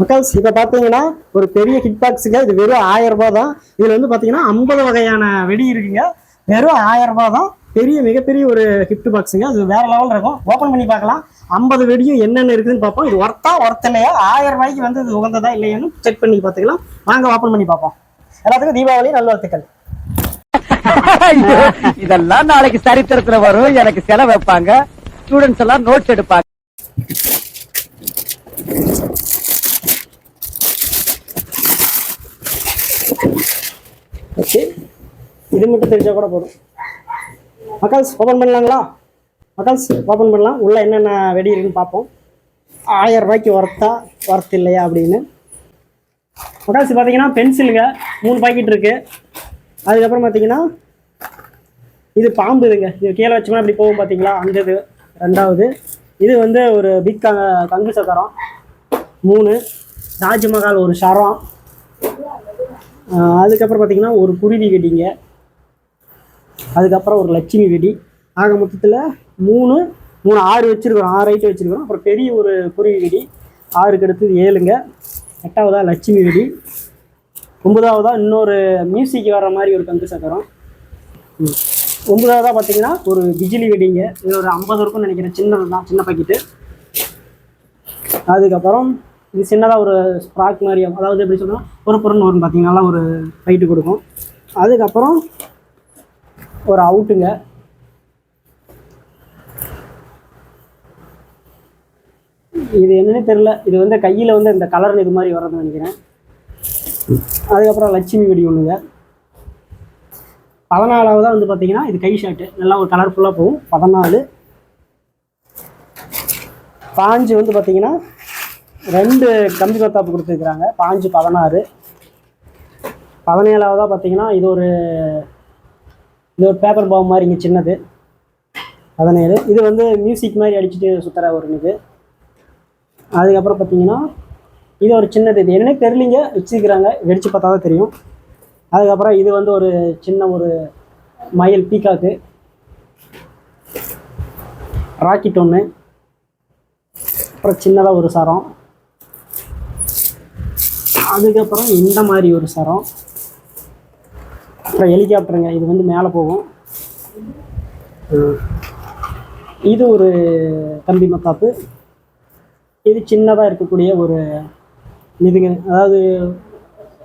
Because இப்போ பார்த்தீங்கன்னா ஒரு பெரிய கிட் பாக்ஸுங்க இது வெறும் ஆயிரம் ரூபாய் தான். இதில் வந்து பார்த்தீங்கன்னா ஐம்பது வகையான வெடி இருக்குங்க. வெறும் ஆயிரம் ரூபாய் தான். பெரிய மிகப்பெரிய ஒரு கிஃப்ட் பாக்ஸுங்க அது வேற லெவல் இருக்கும். ஓப்பன் பண்ணி பார்க்கலாம். ஐம்பது வெடியும் என்னென்ன இருக்குதுன்னு பார்ப்போம். இது ஒர்த்தா ஒர்த் இல்லையா? ஆயிரம் ரூபாய்க்கு வந்து இது உகந்ததா இல்லையான்னு செக் பண்ணி பார்த்துக்கலாம். வாங்க ஓப்பன் பண்ணி பார்ப்போம். எல்லாத்துக்கும் தீபாவளி நல்வாழ்த்துக்கள். இதெல்லாம் நாளைக்கு சரித்திரத்துல வரும். எனக்கு செலவு வைப்பாங்க. ஸ்டூடெண்ட்ஸ் எல்லாம் நோட்ஸ் எடுப்பாங்க. ஓகே இது மட்டும் தெரிஞ்சால் கூட போதும். மக்கள்ஸ் ஓப்பன் பண்ணலாங்களா? மக்கள்ஸ் ஓப்பன் பண்ணலாம். உள்ளே என்னென்ன வெடி இருக்குன்னு பார்ப்போம். ஆயிரம் ரூபாய்க்கு ஒர்த்தா ஒர்த் இல்லையா அப்படின்னு. மக்கள்ஸ் பார்த்தீங்கன்னா பென்சிலுங்க மூணு பாக்கெட் இருக்குது அதுக்கப்புறம் பார்த்தீங்கன்னா இது பாம்பு இதுங்க. இது கீழே வச்சோம்னா இப்படி போகும் பார்த்தீங்களா? அந்த இது ரெண்டாவது. இது வந்து ஒரு பிக் கங்கு சக்கரம் மூணு. தாஜ்மஹால் ஒரு சரம். அதுக்கப்புறம் பார்த்தீங்கன்னா ஒரு குருவி வெடிங்க அதுக்கப்புறம் ஒரு லட்சுமி வெடி ஆக மொத்தத்தில் மூணு மூணு ஆறு வச்சுருக்கிறோம். ஆறு ஐட்டம் வச்சுருக்கிறோம். அப்புறம் பெரிய ஒரு குருவி வெடி ஆறுக்கு அடுத்தது ஏழுங்க. எட்டாவதாக லட்சுமி வெடி ஒன்பதாவதாக இன்னொரு மியூசிக் வர்ற மாதிரி ஒரு கங்கு சக்கரம் ஒன்பதாவதாக பார்த்தீங்கன்னா ஒரு பிஜிலி வெடிங்க இது ஒரு ஐம்பது இருக்கும்னு நினைக்கிறேன். சின்னது தான் சின்ன பாக்கெட்டு அதுக்கப்புறம் இது சின்னதாக ஒரு ஸ்ப்ராக் மாதிரி அதாவது எப்படி சொல்லணும் ஒரு பொருள் வரும் பார்த்தீங்கன்னா ஒரு ஃபைட்டு கொடுக்கும். அதுக்கப்புறம் ஒரு அவுட்டுங்க இது என்னன்னு தெரில இது வந்து கையில் வந்து இந்த கலர் இது மாதிரி வர்றதுன்னு நினைக்கிறேன். அதுக்கப்புறம் லட்சுமி வெடி ஒன்றுங்க பதினாலாவதாக வந்து பார்த்தீங்கன்னா இது கை ஷர்ட்டு நல்லா ஒரு கலர்ஃபுல்லாக போகும். பதினாலு. பாஞ்சு வந்து பார்த்தீங்கன்னா ரெண்டு கம்பி மத்தாப்பு கொடுத்துருக்குறாங்க. பாஞ்சு பதினாறு. பதினேழாவதாக பார்த்தீங்கன்னா இது ஒரு இது ஒரு பேப்பர் பாம் மாதிரி இங்கே சின்னது. பதினேழு. இது வந்து மியூசிக் மாதிரி அடிச்சுட்டு சுற்றுற ஒரு இது. அதுக்கப்புறம் பார்த்தீங்கன்னா இது ஒரு சின்னது. இது என்னன்னே தெரியலிங்க. வச்சுருக்கிறாங்க. வெடிச்சு பார்த்தா தான் தெரியும். அதுக்கப்புறம் இது வந்து ஒரு சின்ன ஒரு மயில் பீக்காக்கு ராக்கெட் ஒன்று அப்புறம் சின்னதாக ஒரு சரம். அதுக்கப்புறம் இந்த மாதிரி ஒரு சரம். அப்புறம் ஹெலிகாப்டருங்க இது வந்து மேலே போகும். இது ஒரு கம்பி மத்தாப்பு இது சின்னதாக இருக்கக்கூடிய ஒரு இதுங்க அதாவது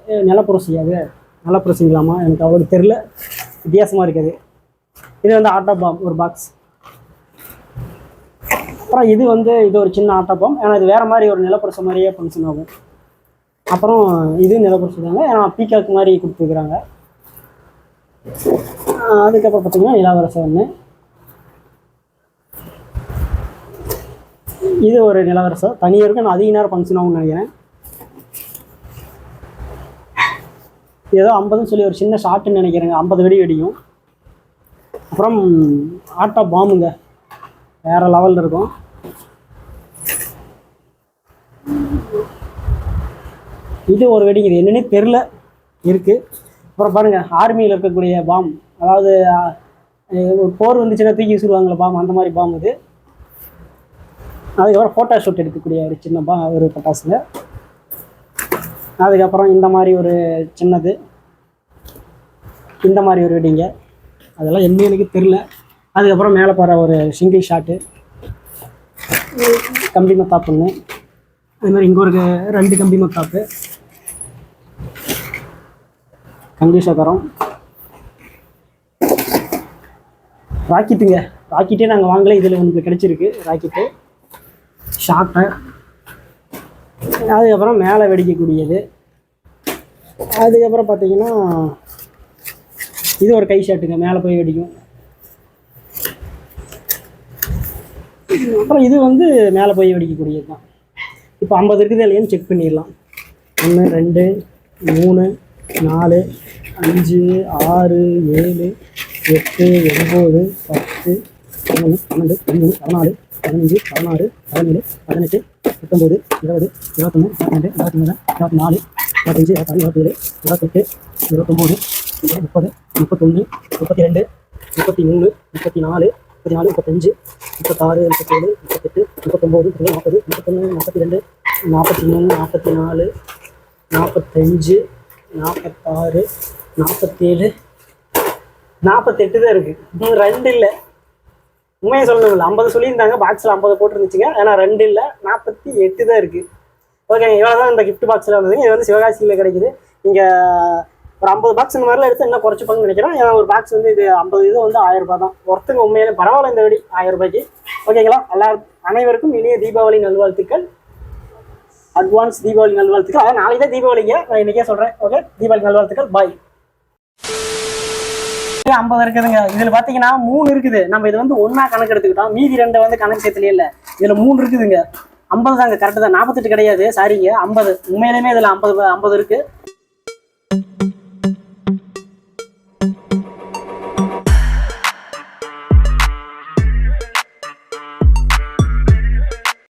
அஹ், நிலப்புரசி அது நிலப்புரசிங்களாமா? எனக்கு அவ்வளோ தெரில வித்தியாசமாக இருக்குது. இது வந்து ஆட்டோ பாம் ஒரு பாக்ஸ் அப்புறம் இது வந்து இது ஒரு சின்ன ஆட்டோ பாம். ஏன்னா இது வேறு மாதிரி ஒரு நிலப்புரச மாதிரியே ஃபங்க்ஷன் ஆகும். அப்புறம் இது நிலப்பரசு தாங்க ஏன்னா பீக்காக் மாதிரி கொடுத்துருக்குறாங்க. அதுக்கப்புறம் பார்த்தீங்கன்னா நிலவரசம் ஒன்று இது ஒரு நிலவரசம் தனியாக இருக்கு நான் அதிக நேரம் ஃபங்க்ஷன் ஆகும்னு நினைக்கிறேன். ஏதோ ஐம்பதுன்னு சொல்லி ஒரு சின்ன ஷாட்டுன்னு நினைக்கிறேங்க. ஐம்பது வெடி வெடியும் அப்புறம் ஆட்டோ பாம்புங்க. வேறு லெவலில் இருக்கும். இது ஒரு வெடிங்க இது என்னன்னே தெரில இருக்குது அப்புறம் பாருங்கள் ஆர்மியில் இருக்கக்கூடிய பாம் அதாவது ஒரு போர் வந்துச்சுன்னா தூக்கி வீசுவாங்களே பாம் அந்த மாதிரி பாம் இது. அதுக்கப்புறம் ஃபோட்டோ ஷூட் எடுக்கக்கூடிய ஒரு சின்ன பா ஒரு பட்டாசுங்க அதுக்கப்புறம் இந்த மாதிரி ஒரு சின்னது. இந்த மாதிரி ஒரு வெடிங்க. அதெல்லாம் என்ன எனக்கு தெரில அதுக்கப்புறம் மேலே போகிற ஒரு சிங்கிள் ஷாட்டு கம்பி மத்தாப்பு ஒன்று அது மாதிரி இங்கே ஒரு ரெண்டு கம்பி மத்தாப்பு கங்கி ராக்கெட்டுங்க. ராக்கெட்டே நாங்கள் வாங்கல. இதில் உங்களுக்கு கிடைச்சிருக்கு. ராக்கெட்டு. ஷார்ட்டை அதுக்கப்புறம் மேலே வெடிக்கக்கூடியது. அதுக்கப்புறம் பார்த்தீங்கன்னா இது ஒரு கை ஷர்ட்டுங்க மேலே போய் வெடிக்கும். அப்புறம் இது வந்து மேலே போய் வெடிக்கக்கூடியது தான் இப்போ ஐம்பது இருக்குது இல்லையான்னு செக் பண்ணிடலாம். ஒன்று ரெண்டு மூணு நாலு அஞ்சு ஆறு ஏழு எட்டு ஒம்பது பத்து பதினொன்று பன்னெண்டு பதிமூணு பதினாலு பதினஞ்சு பதினாறு பதினேழு பதினெட்டு பத்தொம்பது இருபது இருபத்தொன்று இருபத்தி ரெண்டு இருபத்தி மூணு இருபத்தி நாலு இருபத்தஞ்சு இருபத்தாறு இருபத்தேழு இருபத்தெட்டு இருபத்தொம்போது முப்பது முப்பத்தொன்று முப்பத்தி ரெண்டு முப்பத்தி மூணு முப்பத்தி நாலு முப்பத்தி நாலு முப்பத்தஞ்சு முப்பத்தாறு முப்பத்தேழு முப்பத்தெட்டு முப்பத்தொம்போது முப்பது நாற்பது முப்பத்தொன்று நாற்பத்தி ரெண்டு நாற்பத்தி மூணு நாற்பத்தி நாலு நாற்பத்தஞ்சு நாற்பத்தாறு நாற்பத்தேழு நாற்பத்தெட்டு தான் இருக்குது இன்னும் ரெண்டு இல்லை. உண்மையை சொல்லணும்ல. ஐம்பது சொல்லியிருந்தாங்க. பாக்ஸில் ஐம்பது போட்டுருந்துச்சுங்க. ஆனால் ரெண்டு இல்லை. நாற்பத்தி எட்டு தான் இருக்குது ஓகேங்க இவ்வளோ தான் இந்த கிஃப்ட் பாக்ஸில் வந்ததுங்க இது வந்து சிவகாசியில் கிடைக்குது. நீங்கள் ஒரு ஐம்பது பாக்ஸ் இந்த மாதிரிலாம் எடுத்து இன்னும் குறைச்சிப்பாங்கன்னு நினைக்கிறேன். ஏன்னா ஒரு பாக்ஸ் வந்து இது ஐம்பது இது வந்து ஆயிரம் ரூபாய் தான். ஒருத்தங்க உண்மையிலே பரவாயில்ல இந்த வெடி. ஆயிரம் ரூபாய்க்கு. ஓகேங்களா எல்லா அனைவருக்கும் இனிய தீபாவளி நல்வாழ்த்துக்கள். அட்வான்ஸ் தீபாவளி நல்வாழ்த்துக்கள். அதான் நாளைக்கு தான் தீபாவளிங்க நான் இன்னைக்கே சொல்கிறேன் ஓகே தீபாவளி நல்வாழ்த்துக்கள். பாய் ஐம்பது இருக்குதுங்க. இதுல பாத்தீங்கன்னா மூணு இருக்குது. நம்ம இது வந்து ஒன்னா கணக்கு எடுத்துக்கிட்டோம் மீதி ரெண்டு வந்து கணக்கு சேர்த்துல இல்ல. இதுல மூணு இருக்குதுங்க. ஐம்பது தாங்க கரெக்டு தான். நாற்பத்தெட்டு கிடையாது. சாரிங்க ஐம்பது. உண்மையிலுமே இதுல ஐம்பது ஐம்பது இருக்கு.